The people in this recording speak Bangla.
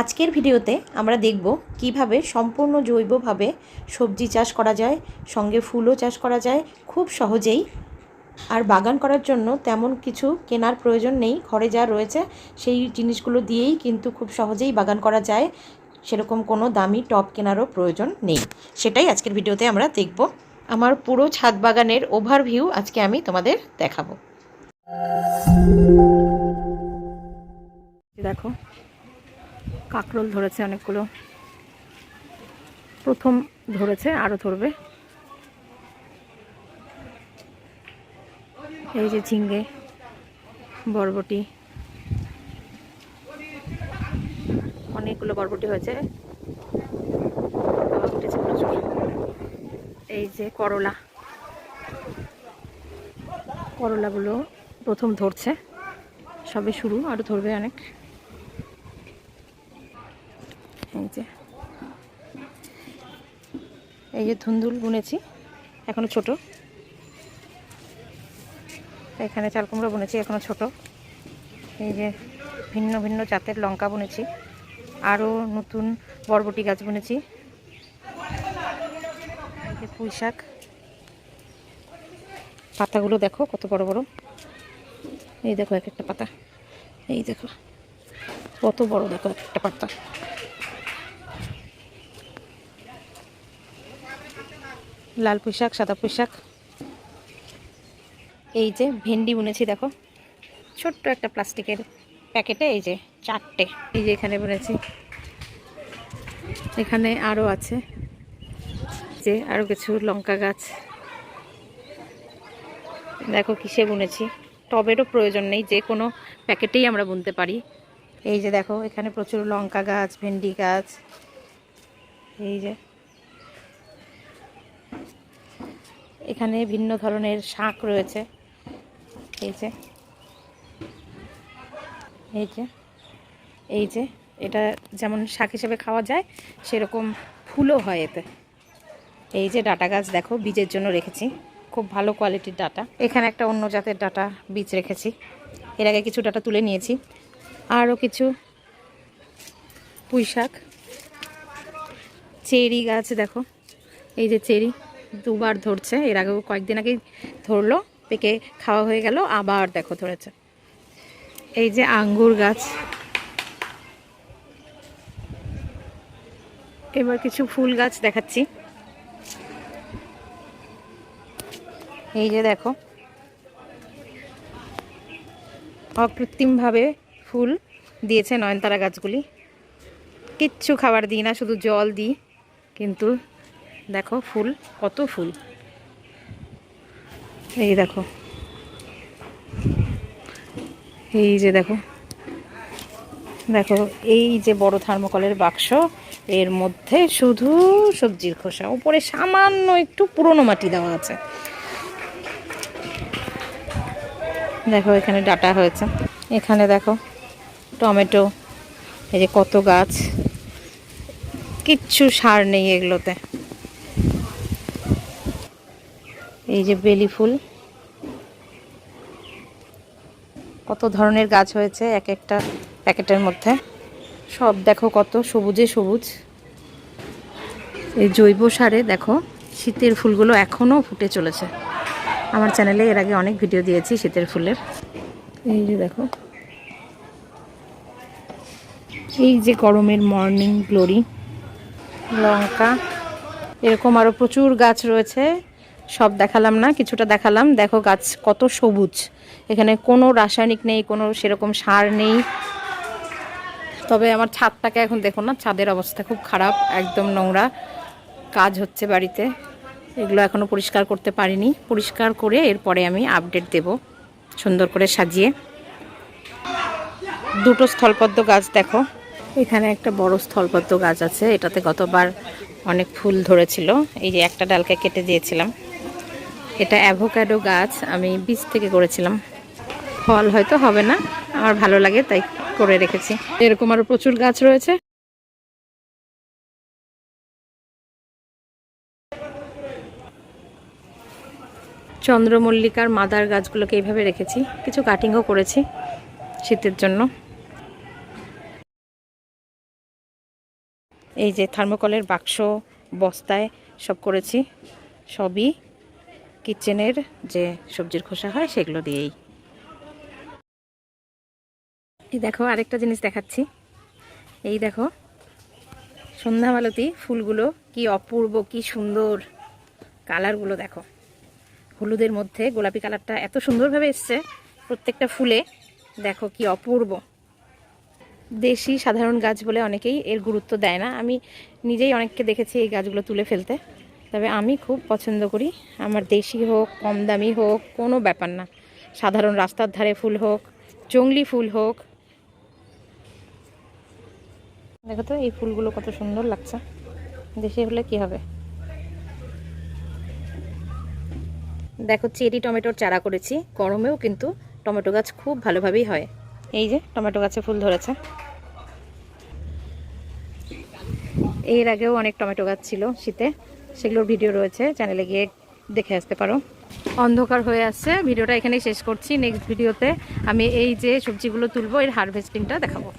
আজকের ভিডিওতে আমরা দেখব কীভাবে সম্পূর্ণ জৈবভাবে সবজি চাষ করা যায়, সঙ্গে ফুলও চাষ করা যায়, খুব সহজেই। আর বাগান করার জন্য তেমন কিছু কেনার প্রয়োজন নেই, ঘরে যা রয়েছে সেই জিনিসগুলো দিয়েই কিন্তু খুব সহজেই বাগান করা যায়। সেরকম কোনো দামি টব কেনারও প্রয়োজন নেই। সেটাই আজকের ভিডিওতে আমরা দেখব। আমার পুরো ছাদ বাগানের ওভারভিউ আজকে আমি তোমাদের দেখাবো। দেখো কাকরোল ধরেছে অনেকগুলো। প্রথম ধরেছে আরও ধরবে। এই যে ঝিঙ্গে, বরবটি। অনেকগুলো বরবটি হয়েছে। এই যে করলা। করলাগুলো প্রথম ধরছে। সবে শুরু আরও ধরবে অনেক। এই যে। এই যে ধুন্দুল বুনেছি, এখনও ছোট। এখানে চাল কুমড়ো বুনেছি, এখনও ছোট। এই যে ভিন্ন ভিন্ন জাতের লঙ্কা বুনেছি, আরও নতুন বরবটি গাছ বুনেছি। এই যে পুঁই শাক। পাতাগুলো দেখো কত বড় বড়। এই দেখো এক একটা পাতা। এই দেখো, কত বড় দেখো এক একটা পাতা। লাল পুঁইশাক সাদা পুঁইশাক এই যে ভেন্ডি বুনেছি, দেখো। ছোট্ট একটা প্লাস্টিকের প্যাকেটে, এই যে চারটে। এই যে এখানে বুনেছি। এখানে আরও আছে যে আরও কিছু লঙ্কা গাছ। দেখো কিসে বুনেছি। টবেরও প্রয়োজন নেই, যে কোনো প্যাকেটেই আমরা বুনতে পারি। এই যে দেখো, এখানে প্রচুর লঙ্কা গাছ, ভেন্ডি গাছ। এই যে এখানে ভিন্ন ধরনের শাক রয়েছে। এই যে। এই যে। এই যে। এটা যেমন শাক হিসেবে খাওয়া যায়, সেরকম ফুলও হয় এতে। এই যে ডাটা গাছ দেখো, বীজের জন্য রেখেছি। খুব ভালো কোয়ালিটির ডাটা। এখানে একটা অন্য জাতের ডাটা বীজ রেখেছি। এর আগে কিছু ডাটা তুলে নিয়েছি। আরও কিছু পুঁই শাক চেরি গাছ দেখো। এই যে চেরি। দুবার ধরছে। এর আগেও কয়েকদিন আগেই ধরলো, পেকে খাওয়া হয়ে গেল, আবার দেখো ধরেছে। এই যে আঙ্গুর গাছ। এবার কিছু ফুল গাছ দেখাচ্ছি। এই যে দেখো। অকৃত্রিমভাবে ফুল দিয়েছে নয়নতারা গাছগুলি। কিচ্ছু খাবার দিই না, শুধু জল দিই, কিন্তু দেখো ফুল, কত ফুল। এই দেখো। এই যে দেখো। দেখো, এই যে বড় থার্মোকলের বাক্স, এর মধ্যে শুধু সবজির খোসা, উপরে সামান্য একটু পুরনো মাটি দেওয়া আছে। দেখো, এখানে ডাটা হয়েছে। এখানে দেখো, টমেটো, এই যে কত গাছ। কিচ্ছু সার নেই এগুলোতে। এই যে বেলি ফুল। কত ধরনের গাছ হয়েছে এক একটা প্যাকেটের মধ্যে। সব দেখো কত সবুজে সবুজ। এই জৈব সারে দেখো, শীতের ফুলগুলো এখনও ফুটে চলেছে। আমার চ্যানেলে এর আগে অনেক ভিডিও দিয়েছি শীতের ফুলের। এই যে দেখো। এই যে গরমের মর্নিং গ্লোরি, লঙ্কা, এরকম আরও প্রচুর গাছ রয়েছে। সব দেখালাম না, কিছুটা দেখালাম। দেখো গাছ কত সবুজ। এখানে কোনো রাসায়নিক নেই, কোনো সেরকম সার নেই। তবে আমার ছাদটাকে এখন দেখুন না, ছাদের অবস্থা খুব খারাপ, একদম নোংরা কাজ হচ্ছে বাড়িতে। এগুলো এখনও পরিষ্কার করতে পারিনি। পরিষ্কার করে এরপরে আমি আপডেট দেব, সুন্দর করে সাজিয়ে। দুটো স্থলপদ্ম গাছ দেখো। এখানে একটা বড় স্থলপদ্ম গাছ আছে, এটাতে গতবার অনেক ফুল ধরেছিল। এই যে একটা ডালকে কেটে দিয়েছিলাম। এটা অ্যাভোকাডো গাছ আমি বীজ থেকে করেছিলাম। ফল হয়তো হবে না, আমার ভালো লাগে তাই করে রেখেছি। এরকম আরও প্রচুর গাছ রয়েছে। চন্দ্রমল্লিকার মাদার গাছগুলোকে এইভাবে রেখেছি, কিছু কাটিংও করেছি শীতের জন্য। এই যে থার্মোকলের বাক্স, বস্তায় সব করেছি, সবই। কিচেনের যে সবজির খোসা হয়, সেগুলো দিয়েই। এই দেখো, আরেকটা জিনিস দেখাচ্ছি। এই দেখো, সন্ধ্যামালতি ফুলগুলো কি অপূর্ব, কি সুন্দর কালারগুলো দেখো। হলুদের মধ্যে গোলাপি কালারটা এত সুন্দরভাবে এসছে, প্রত্যেকটা ফুলে দেখো কি অপূর্ব। দেশি সাধারণ গাছ বলে অনেকেই এর গুরুত্ব দেয় না। আমি নিজেই অনেককে দেখেছি এই গাছগুলো তুলে ফেলতে। তবে আমি খুব পছন্দ করি। আমার দেশি হোক, কম দামি হোক, কোনো ব্যাপার না। সাধারণ রাস্তার ধারে ফুল হোক জংলি ফুল হোক। দেখো তো, এই ফুলগুলো কত সুন্দর লাগছে। দেশি হলে কি হবে? দেখো, চেরি টমেটোর চারা করেছি। গরমেও কিন্তু টমেটো গাছ খুব ভালোভাবেই হয়। এই যে, টমেটো গাছে ফুল ধরেছে। এর আগেও অনেক টমেটো গাছ ছিল শীতে। সেগুলোর ভিডিও রয়েছে চ্যানেলে গিয়ে দেখে আসতে পারো। অন্ধকার হয়ে আসছে ভিডিওটা এখানেই শেষ করছি। নেক্সট ভিডিওতে আমি এই যে সবজিগুলো তুলবো, এর হারভেস্টিংটা দেখাবো।